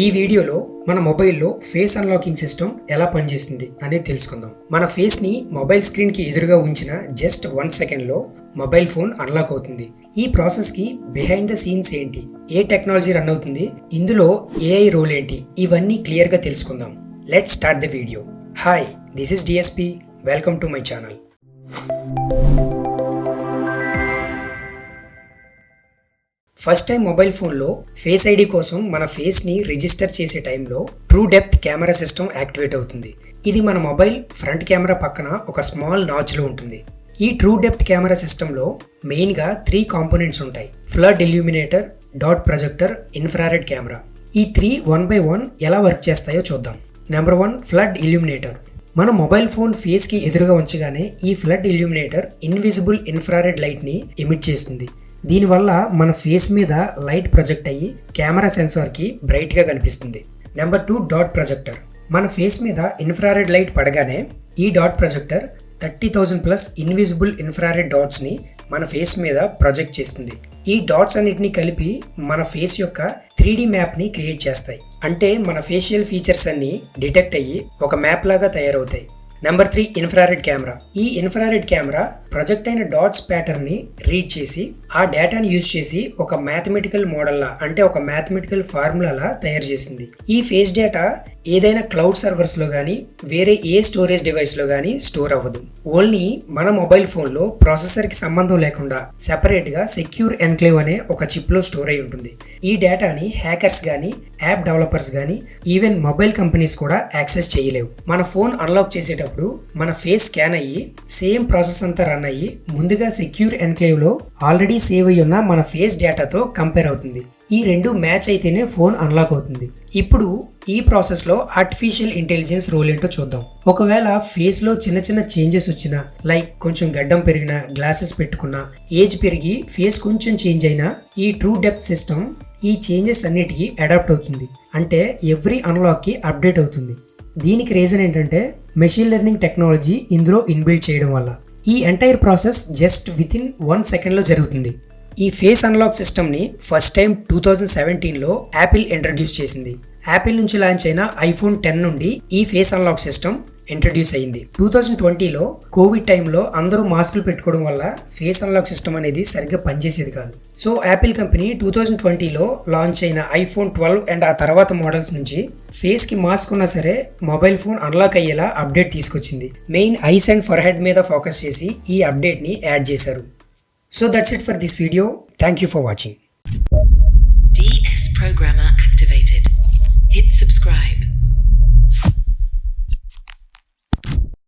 ఈ వీడియోలో మన మొబైల్లో ఫేస్ అన్లాకింగ్ సిస్టమ్ ఎలా పనిచేస్తుంది అనేది తెలుసుకుందాం. మన ఫేస్ని మొబైల్ స్క్రీన్కి ఎదురుగా ఉంచిన జస్ట్ వన్ సెకండ్లో మొబైల్ ఫోన్ అన్లాక్ అవుతుంది. ఈ ప్రాసెస్కి బిహైండ్ ద సీన్స్ ఏంటి? ఏ టెక్నాలజీ రన్ అవుతుంది? ఇందులో ఏఐ రోల్ ఏంటి? ఇవన్నీ క్లియర్గా తెలుసుకుందాం let start the video hi this is DSP welcome to my channel first time mobile ఫోన్లో ఫేస్ ఐడి కోసం మన ఫేస్ని రిజిస్టర్ చేసే టైంలో true depth camera system activate అవుతుంది. ఇది మన మొబైల్ ఫ్రంట్ కెమెరా పక్కన ఒక స్మాల్ నాచ్లో ఉంటుంది. ఈ ట్రూ డెప్త్ కెమెరా సిస్టంలో మెయిన్గా త్రీ కాంపోనెంట్స్ ఉంటాయి. Flood illuminator dot projector infrared camera. ఈ త్రీ వన్ బై వన్ ఎలా వర్క్ చేస్తాయో చూద్దాం. Number one flood illuminator. మన మొబైల్ ఫోన్ ఫేస్కి ఎదురుగా ఉంచగానే ఈ ఫ్లడ్ ఇల్యూమినేటర్ ఇన్విజిబుల్ ఇన్ఫ్రారెడ్ లైట్ని ఎమిట్ చేస్తుంది. దీనివల్ల మన ఫేస్ మీద లైట్ ప్రొజెక్ట్ అయ్యి కెమెరా సెన్సార్కి బ్రైట్గా కనిపిస్తుంది. Number two dot projector. మన ఫేస్ మీద ఇన్ఫ్రారెడ్ లైట్ పడగానే ఈ dot projector thirty thousand plus invisible infrared డాట్స్ని మన ఫేస్ మీద ప్రొజెక్ట్ చేస్తుంది. ఈ డాట్స్ అన్నిటిని కలిపి మన ఫేస్ యొక్క త్రీ డి మ్యాప్ని క్రియేట్ చేస్తాయి. అంటే మన ఫేషియల్ ఫీచర్స్ అన్నీ డిటెక్ట్ అయ్యి ఒక మ్యాప్ లాగా తయారవుతాయి. నెంబర్ త్రీ ఇన్ఫ్రారెడ్ కెమెరా ఈ ఇన్ఫ్రారెడ్ కెమెరా ప్రొజెక్ట్ అయిన డాట్స్ ప్యాటర్న్ని రీడ్ చేసి ఆ డేటాని యూజ్ చేసి ఒక మ్యాథమెటికల్ మోడల్లా అంటే ఒక మ్యాథమెటికల్ ఫార్ములాలా తయారు చేసింది. ఈ ఫేస్ డేటా ఏదైనా క్లౌడ్ సర్వర్స్లో కానీ వేరే ఏ స్టోరేజ్ డివైస్లో కానీ స్టోర్ అవ్వదు. ఓన్లీ మన మొబైల్ ఫోన్లో ప్రాసెసర్కి సంబంధం లేకుండా సెపరేట్గా సెక్యూర్ ఎన్క్లేవ్ అనే ఒక చిప్లో స్టోర్ అయి ఉంటుంది. ఈ డేటాని హ్యాకర్స్ కానీ యాప్ డెవలపర్స్ కానీ ఈవెన్ మొబైల్ కంపెనీస్ కూడా యాక్సెస్ చేయలేవు. మన ఫోన్ అన్లాక్ చేసేటప్పుడు మన ఫేస్ స్కాన్ అయ్యి సేమ్ ప్రాసెస్ అంతా రన్ అయ్యి ముందుగా సెక్యూర్ ఎన్క్లేవ్లో ఆల్రెడీ సేవ్ అయ్యి ఉన్న మన ఫేస్ డేటాతో కంపేర్ అవుతుంది. ఈ రెండు మ్యాచ్ అయితేనే ఫోన్ అన్లాక్ అవుతుంది. ఇప్పుడు ఈ ప్రాసెస్లో ఆర్టిఫిషియల్ ఇంటెలిజెన్స్ రోల్ ఏంటో చూద్దాం. ఒకవేళ ఫేస్లో చిన్న చిన్న చేంజెస్ వచ్చినా లైక్ కొంచెం గడ్డం పెరిగినా గ్లాసెస్ పెట్టుకున్నా ఏజ్ పెరిగి ఫేస్ కొంచెం చేంజ్ అయినా ఈ ట్రూ డెప్త్ సిస్టమ్ ఈ చేంజెస్ అన్నిటికీ అడాప్ట్ అవుతుంది. అంటే ఎవ్రీ అన్లాక్కి అప్డేట్ అవుతుంది. దీనికి రీజన్ ఏంటంటే మెషిన్ లెర్నింగ్ టెక్నాలజీ ఇందులో ఇన్బిల్డ్ చేయడం వల్ల. ఈ entire process just within one సెకండ్లో జరుగుతుంది. ఈ ఫేస్ అన్లాక్ సిస్టమ్ని ఫస్ట్ టైం టూ థౌజండ్ సెవెంటీన్లో యాపిల్ ఇంట్రడ్యూస్ చేసింది. యాపిల్ నుంచి లాంచ్ అయిన ఐఫోన్ టెన్ నుండి ఈ ఫేస్ అన్లాక్ సిస్టమ్ ఇంట్రడ్యూస్ అయ్యింది టూ థౌజండ్ ట్వంటీలో కోవిడ్ టైంలో అందరూ మాస్కులు పెట్టుకోవడం వల్ల ఫేస్ అన్లాక్ సిస్టమ్ అనేది సరిగ్గా పనిచేసేది కాదు. So Apple company two thousand ట్వంటీలో లాంచ్ అయిన ఐఫోన్ ట్వెల్వ్ అండ్ ఆ తర్వాత మోడల్స్ నుంచి ఫేస్కి మాస్క్ ఉన్నా సరే మొబైల్ ఫోన్ అన్లాక్ అయ్యేలా అప్డేట్ తీసుకొచ్చింది. Main eyes and forehead మీద ఫోకస్ చేసి ఈ అప్డేట్ని యాడ్ చేశారు. So that's it for this video. Thank you for watching. DS Programmer activated. Hit subscribe.